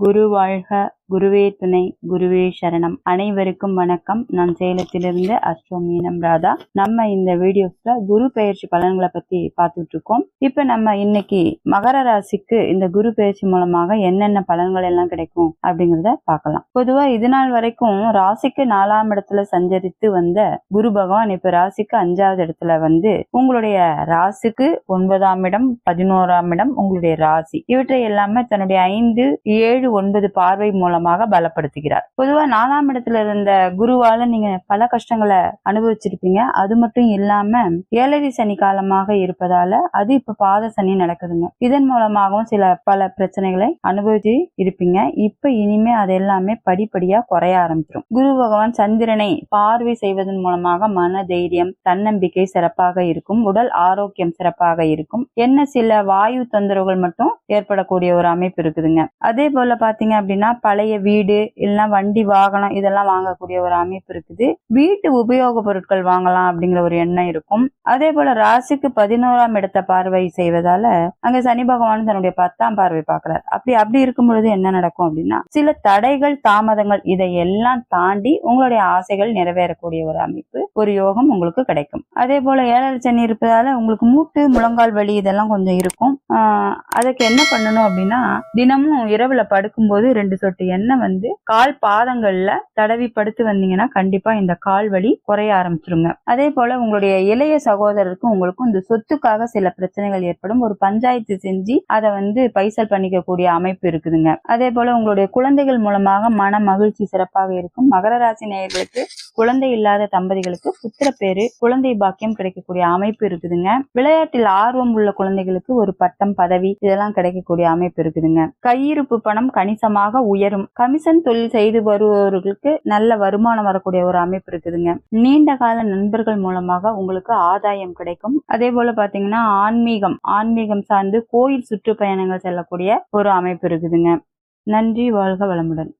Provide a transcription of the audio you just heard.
குரு வாழ்க. குருவே துணை குருவே சரணம். அனைவருக்கும் வணக்கம். நான் சேலத்திலிருந்து அஸ்ட்ரோ மீனம் ராதா. நம்ம இந்த வீடியோஸ்ல குரு பெயர்ச்சி பலன்களை பத்தி பார்த்துட்டு இருக்கோம் இப்ப நம்ம இன்னைக்கு மகர ராசிக்கு இந்த குரு பெயர்ச்சி மூலமாக என்னென்ன பலன்கள் எல்லாம் கிடைக்கும் அப்படிங்கறத பார்க்கலாம். பொதுவா இது நாள் வரைக்கும் ராசிக்கு நாலாம் இடத்துல சஞ்சரித்து வந்த குரு பகவான் இப்ப ராசிக்கு அஞ்சாவது இடத்துல வந்து உங்களுடைய ராசிக்கு ஒன்பதாம் இடம் பதினோராம் இடம் உங்களுடைய ராசி. இவற்றை எல்லாமே தன்னுடைய ஐந்து ஏழு ஒன்பது பார்வை மூலம் மூலமாக பலப்படுத்துகிறார். பொதுவா நாலாம் இடத்துல இருந்த குருவால நீங்க பல கஷ்டங்களை அனுபவிச்சிருப்பீங்க. அது மட்டும் இல்லாம ஏழரை சனி காலமாக இருப்பதால அது இப்ப பாத சனி நடக்குதுங்க. இதன் மூலமாகவும் சில பல பிரச்சனைகளை அனுபவிச்சு இருப்பீங்க. இப்ப இனிமே அது எல்லாமே படிப்படியா குறைய ஆரம்பிச்சிடும் குரு பகவான் சந்திரனை பார்வை செய்வதன் மூலமாக மன தைரியம் தன்னம்பிக்கை சிறப்பாக இருக்கும். உடல் ஆரோக்கியம் சிறப்பாக இருக்கும். என்ன சில வாயு தொந்தரவுகள் மட்டும் ஏற்படக்கூடிய ஒரு அமைப்பு இருக்குதுங்க. அதே போல பாத்தீங்க அப்படின்னா பழைய வீடு இல்லைன்னா வண்டி வாகனம் இதெல்லாம் வாங்கக்கூடிய ஒரு அமைப்பு இருக்குது. வீட்டு உபயோக பொருட்கள் வாங்கலாம் அப்படிங்கிற ஒரு எண்ணம் இருக்கும். அதே போல ராசிக்கு பதினோராம் இடத்த பார்வை செய்வதால அங்க சனி பகவான் தன்னுடைய பத்தாம் பார்வை பார்க்கிறார். அப்படி அப்படி இருக்கும் பொழுது என்ன நடக்கும் அப்படின்னா சில தடைகள் தாமதங்கள் இதை எல்லாம் தாண்டி உங்களுடைய ஆசைகள் நிறைவேறக்கூடிய ஒரு அமைப்பு. ஒரு யோகம் உங்களுக்கு கிடைக்கும். அதே போல ஏழரை சனி இருப்பதால உங்களுக்கு மூட்டு முழங்கால் வலி இதெல்லாம் கொஞ்சம் இருக்கும். அதுக்கு என்ன பண்ணணும் அப்படின்னா தினமும் இரவுல படுக்கும்போது ரெண்டு சொட்டு எண்ணெய் வந்து கால் பாதங்கள்ல தடவி படுத்து வந்தீங்கன்னா கண்டிப்பா இந்த கால் வலி குறைய ஆரம்பிச்சிருங்க. அதே போல உங்களுடைய இளைய சகோதரருக்கும் உங்களுக்கும் இந்த சொத்துக்காக சில பிரச்சனைகள் ஏற்படும். ஒரு பஞ்சாயத்து செஞ்சு அதை வந்து பைசல் பண்ணிக்க கூடிய அமைப்பு இருக்குதுங்க. அதே போல உங்களுடைய குழந்தைகள் மூலமாக மன மகிழ்ச்சி சிறப்பாக இருக்கும். மகர ராசி நேயர்களுக்கு குழந்தை இல்லாத தம்பதிகளுக்கு புத்திர பேரு குழந்தை பாக்கியம் கிடைக்கக்கூடிய அமைப்பு இருக்குதுங்க. விளையாட்டில் ஆர்வம் உள்ள குழந்தைகளுக்கு ஒரு பட்டம் பதவி இதெல்லாம் கிடைக்கக்கூடிய அமைப்பு இருக்குதுங்க. கையிருப்பு பணம் கணிசமாக உயரும். கமிஷன் தொழில் செய்து வருபவர்களுக்கு நல்ல வருமானம் வரக்கூடிய ஒரு அமைப்பு இருக்குதுங்க. நீண்ட கால நண்பர்கள் மூலமாக உங்களுக்கு ஆதாயம் கிடைக்கும். அதே போல பாத்தீங்கன்னா ஆன்மீகம் ஆன்மீகம் சார்ந்து கோயில் சுற்றுப்பயணங்கள் செல்லக்கூடிய ஒரு அமைப்பு இருக்குதுங்க. நன்றி வாழ்க வளமுடன்.